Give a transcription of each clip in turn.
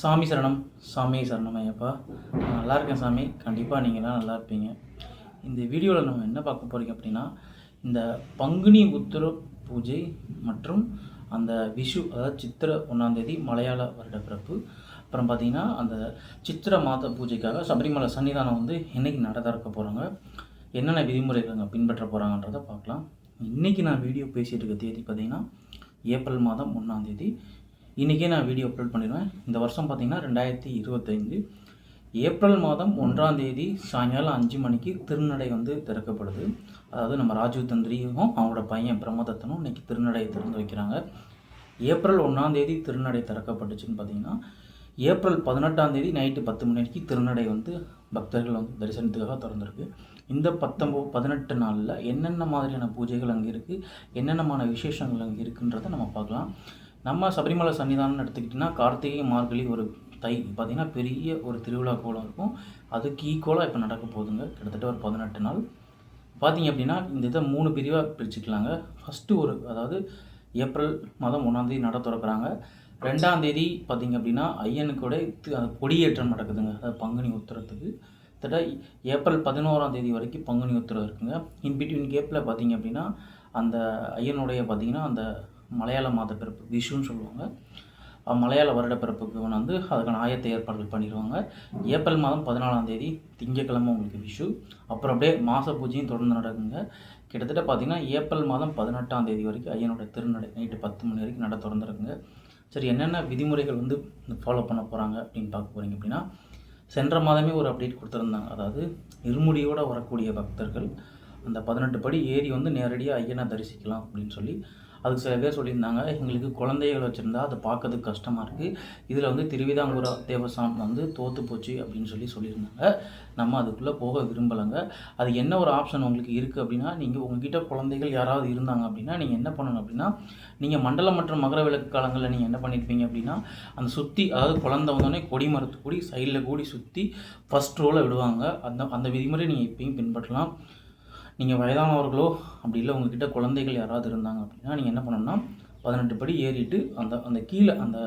சாமி சரணம் சாமி சரணம் ஐயப்பா நான் நல்லா இருக்கேன் சாமி. கண்டிப்பாக நீங்களாம் நல்லா இருப்பீங்க இந்த வீடியோவில் நம்ம என்ன பார்க்க போகிறீங்க அப்படின்னா இந்த பங்குனி உத்திர பூஜை மற்றும் அந்த விஷு அதாவது சித்திரை ஒன்றாந்தேதி மலையாள வருட பிறப்பு அப்புறம் பார்த்தீங்கன்னா அந்த சித்திர மாத பூஜைக்காக சபரிமலை சன்னிதானம் வந்து என்னைக்கு நட திறக்க போகிறாங்க என்னென்ன விதிமுறைகள் அங்கே பின்பற்ற போகிறாங்கன்றதை பார்க்கலாம். இன்றைக்கி நான் வீடியோ பேசிகிட்டு இருக்க தேதி பார்த்தீங்கன்னா ஏப்ரல் மாதம் ஒன்றாந்தேதி இன்றைக்கே நான் வீடியோ அப்லோட் பண்ணிடுவேன். இந்த வருஷம் பார்த்தீங்கன்னா ரெண்டாயிரத்தி இருபத்தைந்து ஏப்ரல் மாதம் ஒன்றாம் தேதி சாயங்காலம் அஞ்சு மணிக்கு திருநடை வந்து திறக்கப்படுது. அதாவது நம்ம ராஜீவ் தந்திரியும் அவங்களோட பையன் பிரம்மதத்தனும் இன்னைக்கு திருநடையை திறந்து வைக்கிறாங்க. ஏப்ரல் ஒன்றாம் தேதி திருநடை திறக்கப்பட்டுச்சுன்னு பார்த்தீங்கன்னா ஏப்ரல் பதினெட்டாம் தேதி நைட்டு பத்து மணிக்கு திருநடை வந்து பக்தர்கள் வந்து தரிசனத்துக்காக திறந்துருக்கு. இந்த பத்தொம்போ பதினெட்டு நாளில் என்னென்ன மாதிரியான பூஜைகள் அங்கே இருக்குது என்னென்னமான விசேஷங்கள் அங்கே இருக்குன்றதை நம்ம பார்க்கலாம். நம்ம சபரிமலை சன்னிதானம் எடுத்துக்கிட்டிங்கன்னா கார்த்திகை மார்கழி ஒரு தை பார்த்திங்கன்னா பெரிய ஒரு திருவிழா கோலம் இருக்கும். அதுக்கு ஈக்குவலாக இப்போ நடக்க போகுதுங்க. கிட்டத்தட்ட ஒரு பதினெட்டு நாள். பார்த்தீங்க அப்படின்னா இந்த இதை மூணு பிரிவாக பிரிச்சுக்கலாங்க. ஃபஸ்ட்டு ஒரு அதாவது ஏப்ரல் மாதம் ஒன்றாந்தேதி நட திறக்கிறாங்க. ரெண்டாம் தேதி அப்படின்னா ஐயனுக்கூட அந்த கொடியேற்றம் நடக்குதுங்க. அதாவது பங்குனி உத்திரத்துக்கு. கிட்டத்தட்ட ஏப்ரல் பதினோராம் தேதி வரைக்கும் பங்குனி உத்திரம் இருக்குங்க. இன் பிட்வீன் கேப்பில் பார்த்தீங்க அப்படின்னா அந்த ஐயனுடைய பார்த்தீங்கன்னா அந்த மலையாள மாத பிறப்பு விஷுன்னு சொல்லுவாங்க. மலையாள வருட பிறப்புக்கு வந்து அதுக்கான ஆயத்த ஏற்பாடுகள் பண்ணிடுவாங்க ஏப்ரல் மாதம் பதினாலாம் தேதி திங்கக்கிழமை உங்களுக்கு விஷு. அப்புறம் அப்படியே மாத பூஜையும் தொடர்ந்து நடக்குங்க. கிட்டத்தட்ட பார்த்தீங்கன்னா ஏப்ரல் மாதம் பதினெட்டாம் தேதி வரைக்கும் ஐயனோட திருநடை நைட்டு பத்து மணி வரைக்கும் நட திறந்துருக்குங்க சரி என்னென்ன விதிமுறைகள் வந்து ஃபாலோ பண்ண போகிறாங்க அப்படின்னு பார்க்க போகிறீங்க அப்படின்னா சென்ற மாதமே ஒரு அப்டேட் கொடுத்துருந்தாங்க. அதாவது இருமுடியோடு வரக்கூடிய பக்தர்கள் அந்த பதினெட்டு படி ஏறி வந்து நேரடியாக ஐயனை தரிசிக்கலாம் அப்படின்னு சொல்லி அதுக்கு சில பேர் சொல்லியிருந்தாங்க எங்களுக்கு குழந்தைகள் வச்சுருந்தா அதை பார்க்கறதுக்கு கஷ்டமாக இருக்குது இதில் வந்து திருவிதாங்கூர தேவஸ்தானம் வந்து தோற்று போச்சு அப்படின்னு சொல்லி சொல்லியிருந்தாங்க. நம்ம அதுக்குள்ளே போக விரும்பலைங்க. அது என்ன ஒரு ஆப்ஷன் உங்களுக்கு இருக்குது அப்படின்னா நீங்கள் உங்ககிட்ட குழந்தைகள் யாராவது இருந்தாங்க அப்படின்னா நீங்கள் என்ன பண்ணணும் அப்படின்னா நீங்கள் மண்டலம் மற்றும் மகர விளக்கு காலங்களில் நீங்கள் என்ன பண்ணியிருப்பீங்க அப்படின்னா அந்த சுற்றி அதாவது குழந்தை வந்தோடனே கொடி மரத்து கூடி சைடில் கூடி சுற்றி ஃபஸ்ட் ரோவில் விடுவாங்க. அந்த அந்த விதிமுறை நீங்கள் இப்பயும் பின்பற்றலாம். நீங்கள் வயதானவர்களோ அப்படி இல்லை உங்ககிட்ட குழந்தைகள் யாராவது இருந்தாங்க அப்படின்னா நீங்கள் என்ன பண்ணணும்னா பதினெட்டு படி ஏறிட்டு அந்த அந்த கீழே அந்த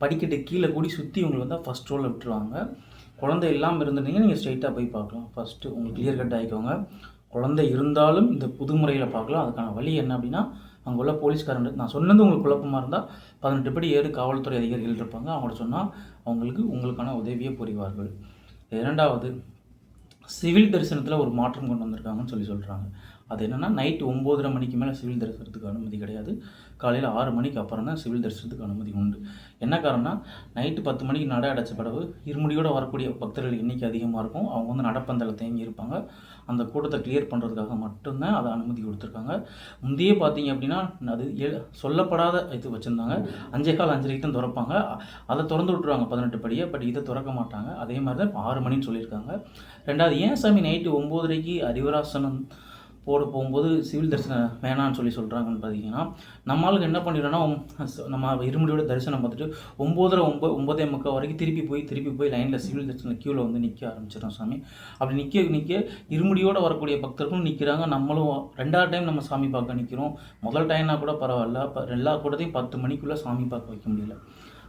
படிக்கட்டு கீழே கூடி சுற்றி உங்களை வந்து ஃபஸ்ட் ரோவில் விட்டுருவாங்க. குழந்தை இல்லாமல் இருந்துட்டீங்க நீங்கள் ஸ்ட்ரைட்டாக போய் பார்க்கலாம். ஃபஸ்ட்டு உங்களுக்கு கிளியர் கட் ஆகிக்கோங்க குழந்தை இருந்தாலும் இந்த புது முறையில் பார்க்கலாம். அதுக்கான வழி என்ன அப்படின்னா அங்கே உள்ள போலீஸ்காரன் நான் சொன்னது உங்களுக்கு குழப்பமாக இருந்தால் பதினெட்டு படி ஏறு காவல்துறை அதிகாரிகள் இருப்பாங்க. அவங்கள்ட்ட சொன்னால் அவங்களுக்கு உங்களுக்கான உதவியை புரிவார்கள். இரண்டாவது சிவில் தரிசனத்தில் ஒரு மாற்றம் கொண்டு வந்திருக்காங்கன்னு சொல்லி சொல்கிறாங்க அது என்னென்னா நைட்டு ஒம்போதரை மணிக்கு மேலே சிவில் தரிசனத்துக்கு அனுமதி கிடையாது. காலையில் ஆறு மணிக்கு அப்புறம் தான் சிவில் தரிசனத்துக்கு அனுமதி உண்டு. என்ன காரணம்னா நைட்டு பத்து மணிக்கு நட அடைச்ச பிறகு இருமுடியோடு வரக்கூடிய பக்தர்கள் எண்ணிக்கை அதிகமாக இருக்கும். அவங்க வந்து நடப்பந்தல தேங்கி இருப்பாங்க. அந்த கூட்டத்தை கிளியர் பண்ணுறதுக்காக மட்டும்தான் அதை அனுமதி கொடுத்துருக்காங்க. முந்தையே பார்த்தீங்க அப்படின்னா அது எ- சொல்லப்படாத இது வச்சுருந்தாங்க. அஞ்சே கால் அஞ்சரைக்கு தான் திறப்பாங்க. அதை திறந்து விட்ருவாங்க பதினெட்டு படியை பட் இதை திறக்க மாட்டாங்க. அதே மாதிரி தான் இப்போ ஆறு மணின்னு சொல்லியிருக்காங்க. ரெண்டாவது ஏன் சாமி நைட்டு ஒம்போதரைக்கு அறிவராசனம் போட போகும்போது சிவில் தரிசனம் வேணான்னு சொல்லி சொல்கிறாங்கன்னு பார்த்தீங்கன்னா நம்மளுக்கு என்ன பண்ணிடுறோன்னா நம்ம இருமுடியோட தரிசனம் பார்த்துட்டு ஒம்போதரை ஒம்பது ஒம்பதே முக்கால் வரைக்கும் திருப்பி போய் திருப்பி போய் லைனில் சிவில் தரிசனம் க்யூவில் வந்து நிற்க ஆரம்பிச்சிடும் சாமி. அப்படி நிற்க நிற்க இருமுடியோடு வரக்கூடிய பக்தர்களும் நிற்கிறாங்க நம்மளும் ரெண்டாவது டைம் நம்ம சாமி பார்க்க நிற்கிறோம் முதல் டைம்னா கூட பரவாயில்ல. இப்போ எல்லா கூடத்தையும் பத்து மணிக்குள்ளே சாமி பார்க்க வைக்க முடியல.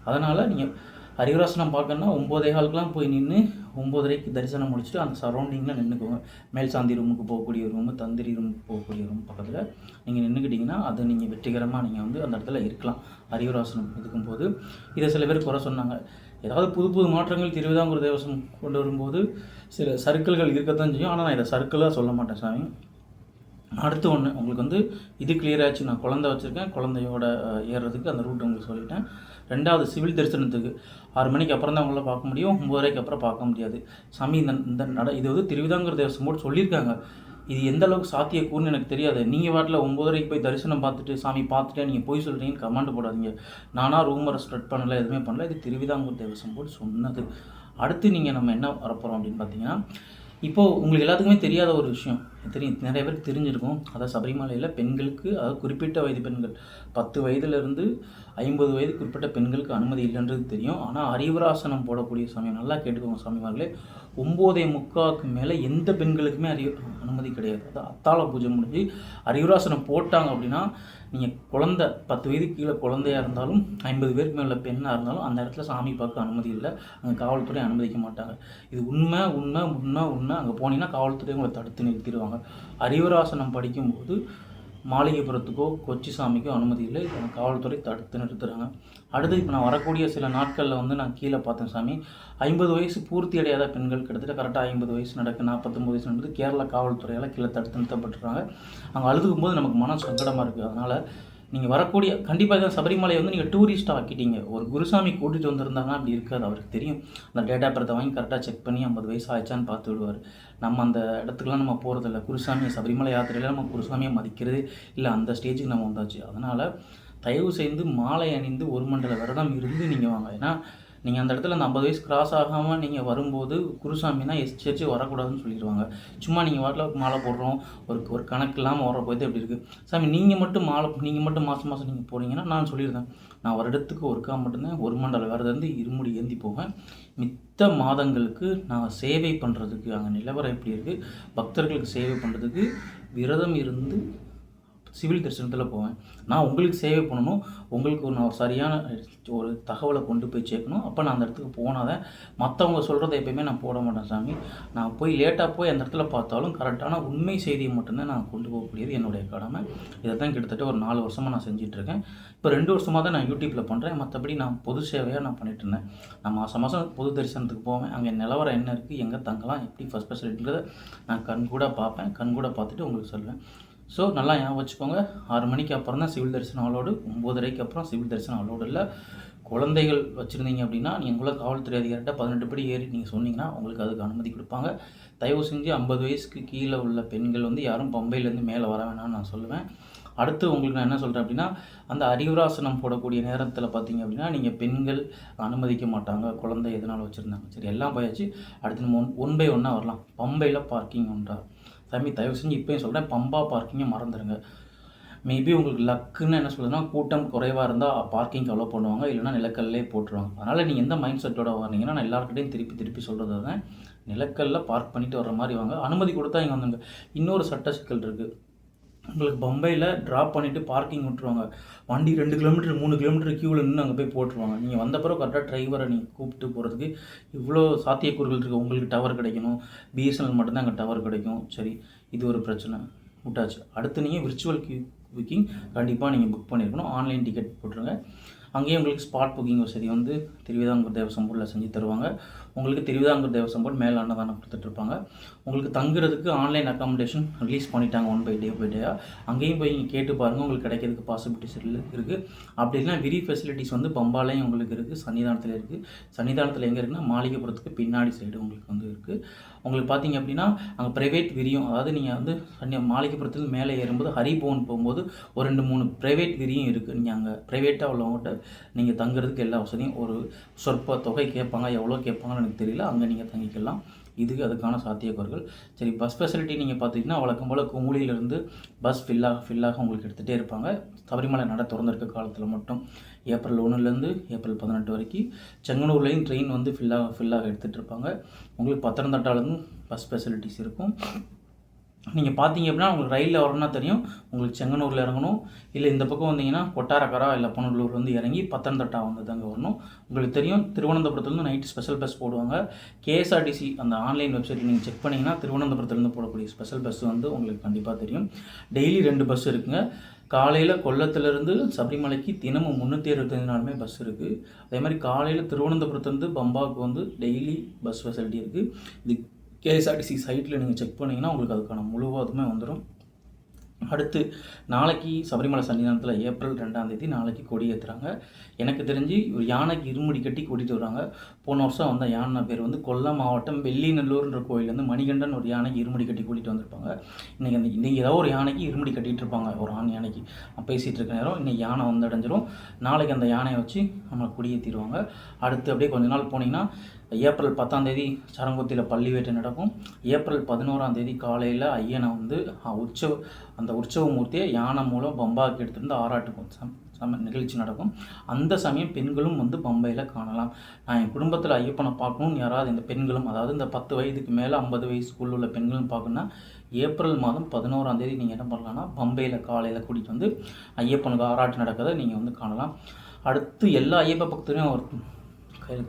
அதனால் நீங்கள் ஹரிவராசனம் பார்க்கணுன்னா ஒம்போதே காலுக்குலாம் போய் நின்று ஒம்போதரைக்கு தரிசனம் முடிச்சுட்டு அந்த சரௌண்டிங்கில் நின்றுக்கோங்க மேல் சாந்தி ரூமுக்கு போகக்கூடிய ரூமு தந்திரி ரூமுக்கு போகக்கூடிய ரூம் பக்கத்தில் நீங்கள் நின்றுக்கிட்டிங்கன்னா அது நீங்கள் வெற்றிகரமாக நீங்கள் வந்து அந்த இடத்துல இருக்கலாம். ஹரிவராசனம் இருக்கும்போது. இதை சில பேர் குறை சொன்னாங்க. ஏதாவது புது புது மாற்றங்கள் திருவிதாங்கூர் தேவசம் கொண்டு வரும்போது சில சர்க்கிள்கள் இருக்கத்தான் செய்யும். ஆனால் நான் இதை சர்க்கிளாக சொல்ல மாட்டேன் சாமி. அடுத்து ஒன்று உங்களுக்கு வந்து இது கிளியர் ஆச்சு நான் குழந்தை வச்சுருக்கேன். குழந்தையோட ஏறுறதுக்கு அந்த ரூட் உங்களுக்கு சொல்லிட்டேன். ரெண்டாவது சிவில் தரிசனத்துக்கு. ஆறு மணிக்கு அப்புறம் தான் உங்களால் பார்க்க முடியும். ஒம்பதரைக்கு அப்புறம் பார்க்க முடியாது. சாமி இந்த இந்த நட இது வந்து திருவிதாங்கூர் தேவசம் போட்டு சொல்லியிருக்காங்க. இது எந்த அளவுக்கு சாத்தியக்கூறுன்னு எனக்கு தெரியாது. நீங்கள் வாட்டில் ஒம்பதரைக்கு போய் தரிசனம் பார்த்துட்டு சாமி பார்த்துட்டே நீங்கள் போய் சொல்கிறீங்கன்னு கமெண்ட் போடாதீங்க. நானாக ரூமரை ஸ்ப்ரெட் பண்ணல எதுவுமே பண்ணல. இது திருவிதாங்கூர் தேவசம் போட்டு சொன்னது. அடுத்து நீங்கள் நம்ம என்ன வரப்போகிறோம் அப்படின்னு பார்த்தீங்கன்னா இப்போது உங்களுக்கு எல்லாத்துக்குமே தெரியாத ஒரு விஷயம். தெரியும். நிறைய பேர் தெரிஞ்சிருக்கும். அதாவது சபரிமலையில் பெண்களுக்கு அதாவது குறிப்பிட்ட வயது பெண்கள் பத்து வயதுலேருந்து ஐம்பது வயது குறிப்பிட்ட பெண்களுக்கு அனுமதி இல்லைன்றது தெரியும். ஆனால் அறிவராசனம் போடக்கூடிய சமயம் நல்லா கேட்டுக்கோங்க சாமிமார்களே. ஒம்போதே முக்காவுக்கு மேலே எந்த பெண்களுக்குமே அறிவு அனுமதி கிடையாது. அது அத்தாள பூஜை முடிஞ்சு அரியுராசனம் போட்டாங்க அப்படின்னா நீங்கள் குழந்த பத்து வயது கீழே குழந்தையாக இருந்தாலும் ஐம்பது பேருக்கு மேலே பெண்ணாக இருந்தாலும் அந்த இடத்துல சாமி பார்க்க அனுமதி இல்லை. அங்கே காவல்துறை அனுமதிக்க மாட்டாங்க. இது உண்மை உண்மை உண்மை உண்மை. அங்கே போனீங்கன்னா காவல்துறை உங்களை தடுத்து நிறுத்திடுவாங்க. அறிவராசனம் படிக்கும்போது மாளிகைபுரத்துக்கோ கொச்சி சாமிக்கோ அனுமதி இல்லை. இப்போ காவல்துறை தடுத்து நிறுத்துறாங்க. அடுத்து இப்போ நான் வரக்கூடிய சில நாட்களில் வந்து நான் கீழே பார்த்தேன் சாமி. ஐம்பது வயசு பூர்த்தி அடையாத பெண்கள் கிட்டத்தட்ட கரெக்டாக ஐம்பது வயசு நடக்கு நாற்பத்தொம்பது வயசு நடந்து கேரளா காவல்துறையால் கீழே தடுத்து நிறுத்தப்பட்டுருக்காங்க. அங்கே அழுதுக்கும் போது நமக்கு மன சங்கடமாக இருக்குது அதனால் நீங்கள் வரக்கூடிய கண்டிப்பாக இதான் சபரிமலையை வந்து நீங்கள் டூரிஸ்ட்டாக ஆக்கிட்டீங்க. ஒரு குருசாமி கூட்டிகிட்டு வந்திருந்தாங்கன்னா அப்படி இருக்காது அவருக்கு தெரியும். அந்த டேட்டா படத்தை வாங்கி கரெக்டாக செக் பண்ணி ஐம்பது வயசு ஆயிடுச்சான்னு பார்த்து விடுவார். நம்ம அந்த இடத்துக்குலாம் நம்ம போகிறதில்ல குருசாமியை சபரிமலை யாத்திரையில் நம்ம குருசாமியை மதிக்கிறது இல்லை அந்த ஸ்டேஜுக்கு நம்ம வந்தாச்சு. அதனால் தயவு செய்து மாலை அணிந்து ஒரு மண்டல விரதம் இருந்து நீங்கள் வாங்க. ஏன்னா நீங்கள் அந்த இடத்துல அந்த ஐம்பது வயசு கிராஸ் ஆகாமல் நீங்கள் வரும்போது குருசாமினா எச்சரிச்சு வரக்கூடாதுன்னு சொல்லிடுவாங்க. சும்மா நீங்கள் வரல மாலை போடுறோம். ஒரு ஒரு கணக்கு இல்லாமல் வர எப்படி இருக்குது சாமி நீங்கள் மட்டும் மாலை நீங்கள் மட்டும் மாதம் மாதம் நீங்கள் போகிறீங்கன்னா நான் சொல்லியிருந்தேன் நான் வருடத்துக்கு ஒருக்கா மட்டும்தான் ஒரு மண்டல வேறதுலேருந்து இருமுடி ஏந்தி போவேன். மித்த மாதங்களுக்கு நான் சேவை பண்ணுறதுக்கு அங்கே நிலவரம் எப்படி இருக்குது பக்தர்களுக்கு சேவை பண்ணுறதுக்கு விரதம் இருந்து சிவில் தரிசனத்தில் போவேன். நான் உங்களுக்கு சேவை பண்ணணும். உங்களுக்கு நான் சரியான ஒரு தகவலை கொண்டு போய் சேர்க்கணும். அப்போ நான் அந்த இடத்துக்கு போனால் தான் மற்றவங்க சொல்கிறத எப்பயுமே நான் போட மாட்டேன் சாமி. நான் போய் லேட்டாக போய் அந்த இடத்துல பார்த்தாலும் கரெக்டான உண்மை செய்தியை மட்டும்தான் நான் கொண்டு போகக்கூடியது என்னுடைய கடமை. இதை தான் கிட்டத்தட்ட ஒரு நாலு வருஷமாக நான் செஞ்சிட்ருக்கேன் இப்போ ரெண்டு வருஷமாக தான் நான் யூடியூப்பில் பண்ணுறேன் மற்றபடி நான் பொது சேவையாக நான் பண்ணிட்டு இருந்தேன். நான் மாதம் மாதம் பொது தரிசனத்துக்கு போவேன். அங்கே நிலவரம் என்ன இருக்குது எங்கே தங்கலாம்? எப்படி ஃபஸ்ட் ஃபெசிலிட்டிங்கிறத நான் கண் கூட பார்ப்பேன். கண் கூட பார்த்துட்டு உங்களுக்கு சொல்லுவேன் ஸோ நல்லா ஞாபகம் வச்சுக்கோங்க. ஆறு மணிக்கு அப்புறம் தான் சிவில் தரிசனம் அலோடு ஒம்போதரைக்கு அப்புறம் சிவில் தரிசனம் அலோடு இல்லை. குழந்தைகள் வச்சுருந்தீங்க அப்படின்னா நீங்கள் உங்களை காவல்துறை அதிகாரிட்ட பதினெட்டு படி ஏறி நீங்கள் சொன்னீங்கன்னா உங்களுக்கு அதுக்கு அனுமதி கொடுப்பாங்க. தயவு செஞ்சு ஐம்பது வயசுக்கு கீழே உள்ள பெண்கள் வந்து யாரும் பம்பையிலேருந்து மேலே வர வேணாம்னு நான் சொல்லுவேன். அடுத்து உங்களுக்கு நான் என்ன சொல்கிறேன் அப்படின்னா அந்த அறிவுராசனம் போடக்கூடிய நேரத்தில் பார்த்தீங்க அப்படின்னா நீங்கள் பெண்கள் அனுமதிக்க மாட்டாங்க. குழந்தை எதனால் வச்சுருந்தாங்க? சரி எல்லாம் போயாச்சு. அடுத்து நம்ம ஒன் ஒன் பை ஒன்னாக வரலாம். பம்பையில் பார்க்கிங் ஒன்றா? சாமி தயவு செஞ்சு இப்போயும் சொல்கிறேன் பம்பா பார்க்கிங்கை மறந்துடுங்க மேபி உங்களுக்கு லக்குன்னு என்ன சொல்லுதுன்னா கூட்டம் குறைவாக இருந்தால் பார்க்கிங் அவ்வளோ பண்ணுவாங்க இல்லைனா நிலக்கல்லே போட்டுருவாங்க. அதனால் நீங்கள் எந்த மைண்ட் செட்டோட வரீங்கன்னா நான் எல்லாருக்கிட்டையும் திருப்பி திருப்பி சொல்கிறது தான் நிலக்கல்ல பார்க் பண்ணிட்டு வர்ற மாதிரி வாங்க. அனுமதி கொடுத்தா இங்கே வந்துங்க இன்னொரு சட்ட சிக்கல் இருக்குது உங்களுக்கு பம்பையில் ட்ராப் பண்ணிவிட்டு பார்க்கிங் விட்டுருவாங்க. வண்டி ரெண்டு கிலோமீட்டர் மூணு கிலோமீட்டர் க்யூவில் நின்று அங்கே போய் போட்டுருவாங்க. நீங்கள் வந்த பிறகு கரெக்டாக டிரைவரை நீங்கள் கூப்பிட்டு போகிறதுக்கு இவ்வளோ சாத்தியக்கூறுகள் இருக்குது உங்களுக்கு டவர் கிடைக்கணும். பிஎஸ்என்எல் மட்டும்தான் அங்கே டவர் கிடைக்கும். சரி இது ஒரு பிரச்சனை. விட்டாச்சு. அடுத்து நீங்கள் விர்ச்சுவல் கியூ புக்கிங் கண்டிப்பாக நீங்கள் புக் பண்ணியிருக்கணும் ஆன்லைன் டிக்கெட் போட்டுருங்க. அங்கேயே உங்களுக்கு ஸ்பாட் புக்கிங் வசதி வந்து திருவிதாங்கூர் தேவசம்பூரில் செஞ்சு தருவாங்க. உங்களுக்கு திருவிதாங்கூர் தேவசம்பூர் மேலே அன்னதானம் கொடுத்துட்ருப்பாங்க உங்களுக்கு தங்குறதுக்கு ஆன்லைன் அக்காமடேஷன் ரிலீஸ் பண்ணிட்டாங்க ஒன் பை டே பை டேயாக அங்கேயும் போய் நீங்கள் கேட்டு பாருங்கள் உங்களுக்கு கிடைக்கிறதுக்கு பாசிபிலிட்டிஸ் இருக்குது அப்படி இல்லைனா விரி ஃபெசிலிட்டிஸ் வந்து பம்பாலையும் உங்களுக்கு இருக்குது சன்னிதானத்தில் இருக்குது சன்னிதானத்தில் எங்கே இருக்குன்னா மாளிகைப்புறத்துக்கு பின்னாடி சைடு உங்களுக்கு வந்து இருக்குது உங்களுக்கு பார்த்தீங்க அப்படின்னா அங்கே ப்ரைவேட் விரியும். அதாவது நீங்கள் வந்து கன்னியா மாளிகைப்புறத்தில் மேலே ஏறும்போது ஹரிபோன் போகும்போது ஒரு ரெண்டு மூணு ப்ரைவேட் விரியும் இருக்குது நீங்கள் அங்கே ப்ரைவேட்டாக உள்ளவங்ககிட்ட நீங்கள் தங்குறதுக்கு எல்லா வசதியும் ஒரு சொற்ப தொகை கேட்பாங்க. எவ்வளோ கேட்பாங்கன்னு எனக்கு தெரியல. அங்கே நீங்கள் தங்கிக்கலாம். இதுக்கு அதுக்கான சாத்தியக்கூறுகள். சரி பஸ் ஃபெசிலிட்டி நீங்கள் பார்த்தீங்கன்னா வழக்கம் போல் குமுளியிலேருந்து பஸ் ஃபில்லாக ஃபில்லாக உங்களுக்கு எடுத்துகிட்டே இருப்பாங்க. சபரிமலை நட திறந்திருக்க காலத்தில் மட்டும். ஏப்ரல் ஒன்றுலேருந்து ஏப்ரல் பதினெட்டு வரைக்கும் செங்கனூர்லேயும் ட்ரெயின் வந்து ஃபில்லாக ஃபில்லாக எடுத்துகிட்டு இருப்பாங்க. உங்களுக்கு பத்தனந்தட்டாலும் பஸ் ஃபெசிலிட்டிஸ் இருக்கும். நீங்கள் பார்த்தீங்க அப்படின்னா உங்களுக்கு ரயிலில் வரணும்னா தெரியும். உங்களுக்கு செங்கனூரில் இறங்கணும். இல்லை இந்த பக்கம் வந்தீங்கன்னா கொட்டாரக்கரா இல்லை பனூர்லூர் வந்து இறங்கி பத்தனந்தட்டா வந்து தாங்க வரணும். உங்களுக்கு தெரியும் திருவனந்தபுரத்துலேருந்து நைட்டு ஸ்பெஷல் பஸ் போடுவாங்க. கேஎஸ்ஆர்டிசி அந்த ஆன்லைன் வெப்சைட்டில் நீங்கள் செக் பண்ணிங்கன்னா திருவனந்தபுரத்துலேருந்து போடக்கூடிய ஸ்பெஷல் பஸ் வந்து உங்களுக்கு கண்டிப்பாக தெரியும். டெய்லி ரெண்டு பஸ் இருக்குங்க. காலையில் கொல்லத்துலேருந்து சபரிமலைக்கு தினமும் முந்நூற்றி இருபத்தஞ்சு நாளுமே பஸ் இருக்குது அதே மாதிரி காலையில் திருவனந்தபுரத்துலேருந்து பம்பாவுக்கு வந்து டெய்லி பஸ் ஃபெசிலிட்டி இருக்குது இது கேஎஸ்ஆர்டிசி சைட்டில் நீங்கள் செக் பண்ணிங்கன்னா உங்களுக்கு அதுக்கான முழுவதுமே வந்துடும் அடுத்து நாளைக்கு சபரிமலை சன்னிதானத்தில் ஏப்ரல் ரெண்டாம் தேதி நாளைக்கு கொடி ஏற்றுறாங்க எனக்கு தெரிஞ்சு ஒரு யானைக்கு இருமுடி கட்டி கூட்டிகிட்டு வராங்க போன வருஷம் வந்த யானை பேர் வந்து கொல்லம் மாவட்டம் வெள்ளிநல்லூர்ன்ற கோயிலேருந்து மணிகண்டன் ஒரு யானைக்கு இருமுடி கட்டி கூட்டிகிட்டு வந்திருப்பாங்க. இன்றைக்கி அந்த இன்றைக்கி ஏதோ ஒரு யானைக்கு இருமுடி கட்டிகிட்டு இருப்பாங்க. ஒரு ஆண் யானைக்கு. பேசிகிட்டு இருக்க நேரம் இன்றைக்கி யானை வந்து அடைஞ்சிரும். நாளைக்கு அந்த யானையை வச்சு நம்ம கொடியேற்றிடுவாங்க அடுத்து அப்படியே கொஞ்ச நாள் போனீங்கன்னா ஏப்ரல் பத்தாம் தேதி சரங்குத்தியில் பள்ளி வேட்டை நடக்கும். ஏப்ரல் பதினோராம் தேதி காலையில் ஐயனை வந்து உற்சவ அந்த உற்சவ மூர்த்தியை யானை மூலம் பம்பாவுக்கு எடுத்துருந்து ஆராட்டுக்கும் சம் சம நிகழ்ச்சி நடக்கும். அந்த சமயம் பெண்களும் வந்து பம்பையில் காணலாம். நான் என் குடும்பத்தில் ஐயப்பனை பார்க்கணும்னு யாராவது இந்த பெண்களும் அதாவது இந்த பத்து வயதுக்கு மேலே ஐம்பது வயசுக்குள்ள உள்ள பெண்களும் பார்க்கணுன்னா ஏப்ரல் மாதம் பதினோராம் தேதி நீங்கள் என்ன பண்ணலாம்னா பம்பையில் காலையில் கூட்டிகிட்டு வந்து ஐயப்பனுக்கு ஆராட்டு நடக்கிறத நீங்கள் வந்து காணலாம். அடுத்து எல்லா ஐயப்ப பக்தரையும் ஒரு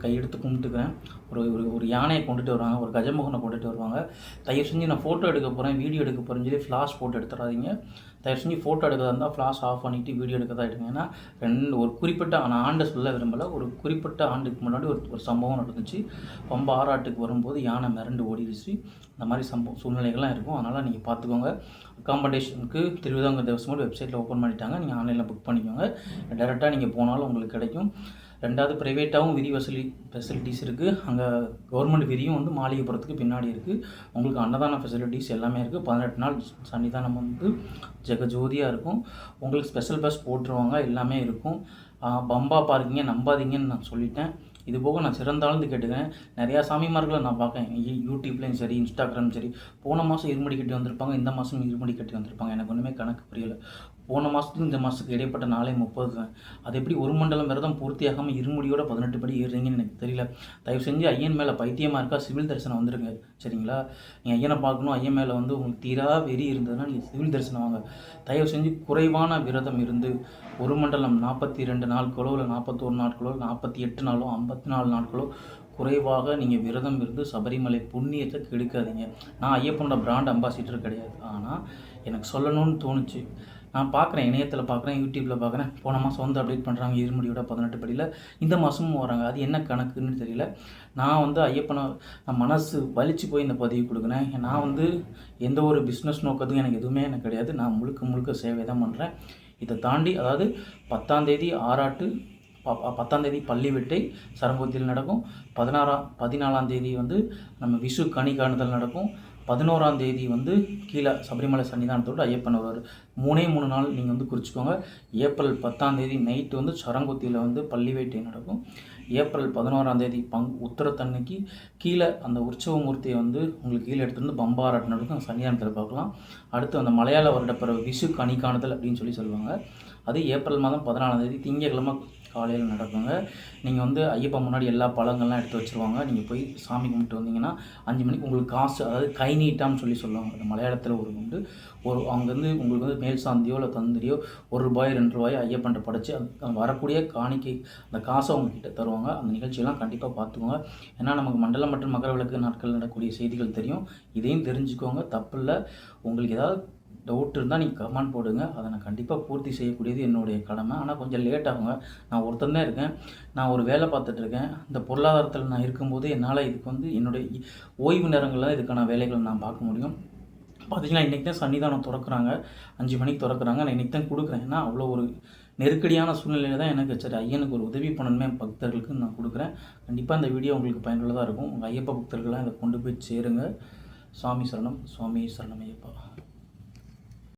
கையெடுத்து கும்பிட்டுக்கிறேன் ஒரு ஒரு ஒரு யானையை கொண்டுட்டு வருவாங்க ஒரு கஜமுகனை கொண்டுட்டு வருவாங்க. தயவு செஞ்சு நான் ஃபோட்டோ எடுக்க போகிறேன் வீடியோ எடுக்க போகிறேன்னு சொல்லி ஃப்ளாஷ் போட்டு எடுத்துடாதீங்க தயவு செஞ்சு ஃபோட்டோ எடுக்கிறதா இருந்தால் ஃப்ளாஷ் ஆஃப் பண்ணிவிட்டு வீடியோ எடுக்கிறதா எடுங்க. ஏன்னா ரெண்டு ஒரு குறிப்பிட்ட நான் ஆண்டை சொல்ல விரும்பலை. ஒரு குறிப்பிட்ட ஆண்டுக்கு முன்னாடி ஒரு ஒரு சம்பவம் நடந்துச்சு. ரொம்ப ஆராட்டுக்கு வரும்போது யானை மிரண்டு ஓடிடுச்சு இந்த மாதிரி சம்பவம் சூழ்நிலைகள்லாம் இருக்கும். அதனால் நீங்கள் பார்த்துக்கோங்க. அக்காமடேஷனுக்கு திருவிதாங்க தேவஸ்மோட வெப்சைட்டில் ஓப்பன் பண்ணிட்டாங்க. நீங்கள் ஆன்லைனில் புக் பண்ணிக்கோங்க. டேரெக்டாக நீங்கள் போனாலும் உங்களுக்கு கிடைக்கும். ரெண்டாவது ப்ரைவேட்டாகவும் விதி வசூலி ஃபெசிலிட்டிஸ் இருக்குது அங்கே கவர்மெண்ட் விதியும் வந்து மாளிகைப்புறத்துக்கு பின்னாடி இருக்குது உங்களுக்கு அன்னதான ஃபெசிலிட்டிஸ் எல்லாமே இருக்குது பதினெட்டு நாள் சன்னிதானம் வந்து ஜெகஜோதியாக இருக்கும். உங்களுக்கு ஸ்பெஷல் பஸ் போட்டுருவாங்க. எல்லாமே இருக்கும். பம்பா பார்க்கிங்க நம்பாதீங்கன்னு நான் சொல்லிட்டேன். இது போக நான் சிறந்தாழ்ந்து கேட்டுக்கிறேன். நிறையா சாமிமார்களை நான் பார்க்கேன். யூடியூப்லேயும் சரி இன்ஸ்டாகிராம் சரி. போன மாதம் இருமுடி கட்டி வந்திருப்பாங்க. இந்த மாதம் இருமுடி கட்டி வந்திருப்பாங்க. எனக்கு ஒன்றுமே கணக்கு புரியலை. போன மாதத்துக்கு இந்த மாதத்துக்கு இடைப்பட்ட நாளே முப்பது தான் அது எப்படி ஒரு மண்டலம் விரதம் பூர்த்தியாகாமல் இருமுடியோட பதினெட்டு படி ஏறுறீங்கன்னு எனக்கு தெரியல. தயவு செஞ்சு ஐயன் மேலே பைத்தியமாக இருக்கா? சிவில் தரிசனம் வந்துருங்க. சரிங்களா? நீங்கள் ஐயனை பார்க்கணும். ஐயன் மேலே வந்து உங்களுக்கு தீரா வெறி இருந்ததுன்னா நீங்கள் சிவில் தரிசனம் வாங்க. தயவு செஞ்சு குறைவான விரதம் இருந்து ஒரு மண்டலம் நாற்பத்தி ரெண்டு நாட்களோ இல்லை நாற்பத்தோரு நாட்களோ நாற்பத்தி எட்டு நாளோ ஐம்பத்தி நாலு நாட்களோ குறைவாக நீங்கள் விரதம் இருந்து சபரிமலை புண்ணியத்தை கெடுக்காதீங்க. நான் ஐயப்பனோட பிராண்ட் அம்பாசிடர் கிடையாது. ஆனால் எனக்கு சொல்லணும்னு தோணுச்சு. நான் பார்க்குறேன் இணையத்தில் பார்க்குறேன் யூடியூப்பில் பார்க்குறேன். போன மாதம் வந்து அப்டேட் பண்ணுறாங்க இருமுடியோட பதினெட்டு படியில். இந்த மாதமும் வராங்க. அது என்ன கணக்குன்னு தெரியல. நான் வந்து ஐயப்பனை நான் மனசு வலிச்சு போய் இந்த பதிவு கொடுக்குறேன். நான் வந்து எந்த ஒரு பிஸ்னஸ் நோக்கத்துக்கும் எனக்கு எதுவுமே எனக்கு கிடையாது. நான் முழுக்க முழுக்க சேவை தான் பண்ணுறேன் இதை தாண்டி அதாவது பத்தாந்தேதி ஆறாட்டு ப- ப- பள்ளி வெட்டை சரங்கோத்தியில் நடக்கும். பதினாறாம் பதினாலாம் தேதி வந்து நம்ம விஷு கனி காணுதல் நடக்கும். பதினோராம் தேதி வந்து கீழே சபரிமலை சன்னிதானத்தோடு ஐயப்பன் வருவார். மூணே மூணு நாள் நீங்கள் வந்து குறிச்சிக்கோங்க. ஏப்ரல் பத்தாம் தேதி நைட்டு வந்து சரங்குத்தியில் வந்து பள்ளி வேட்டை நடக்கும். ஏப்ரல் பதினோராம் தேதி பங் உத்தரத்தன்னைக்கு கீழே அந்த உற்சவ மூர்த்தியை வந்து உங்களுக்கு கீழே எடுத்துகிட்டு வந்து பம்பாராட் நடக்கும். சன்னிதானத்தில் பார்க்கலாம். அடுத்து அந்த மலையாள வருடப்பிற விஷு கணிக்காணுதல் அப்படின்னு சொல்லி சொல்லுவாங்க. அது ஏப்ரல் மாதம் பதினாலாம் தேதி திங்கட்கிழமை காலையில் நடக்குங்க. நீங்கள் வந்து ஐயப்பன் முன்னாடி எல்லா பழங்கள்லாம் எடுத்து வச்சுருவாங்க. நீங்கள் போய் சாமி கும்பிட்டு வந்தீங்கன்னா அஞ்சு மணிக்கு உங்களுக்கு காசு அதாவது கை நீட்டான்னு சொல்லி சொல்லுவாங்க. அது மலையாளத்தில் ஒரு உண்டு ஒரு அங்கேருந்து உங்களுக்கு வந்து மேல் சாந்தியோ இல்லை தந்திரியோ ஒரு ரூபாய் ரெண்டு ரூபாய் ஐயப்பன்ட்ட படைச்சு வரக்கூடிய காணிக்கை அந்த காசை உங்ககிட்ட தருவாங்க. அந்த நிகழ்ச்சியெல்லாம் கண்டிப்பாக பார்த்துக்கோங்க. ஏன்னா நமக்கு மண்டலம் மற்றும் மகர விளக்கு நாட்கள் நடக்கக்கூடிய செய்திகள் தெரியும். இதையும் தெரிஞ்சுக்கோங்க. தப்பில்லை. உங்களுக்கு ஏதாவது டவுட் இருந்தால் நீங்கள் கமெண்ட் போடுங்க. அதை நான் கண்டிப்பாக பூர்த்தி செய்யக்கூடியது என்னுடைய கடமை. ஆனால் கொஞ்சம் லேட் ஆகுங்க. நான் ஒருத்தன் தான் இருக்கேன். நான் ஒரு வேலை பார்த்துட்ருக்கேன் இந்த பொருளாதாரத்தில் நான் இருக்கும்போது என்னால் இதுக்கு வந்து என்னுடைய ஓய்வு நேரங்களில் இதுக்கான வேலைகளை நான் பார்க்க முடியும். பார்த்தீங்கன்னா இன்றைக்கி தான் சன்னிதானம் திறக்கிறாங்க. அஞ்சு மணிக்கு திறக்கிறாங்க. நான் இன்றைக்கி தான் கொடுக்குறேன். ஏன்னா அவ்வளோ ஒரு நெருக்கடியான சூழ்நிலையில் தான் எனக்கு சரி ஐயனுக்கு ஒரு உதவி பண்ணணுமே பக்தர்களுக்கு நான் கொடுக்குறேன். கண்டிப்பாக இந்த வீடியோ உங்களுக்கு பயனுள்ளதாக இருக்கும். உங்கள் ஐயப்ப பக்தர்கள்லாம் இதை கொண்டு போய் சேருங்க. சுவாமி சரணம். சுவாமி சரணம் ஐயப்பா.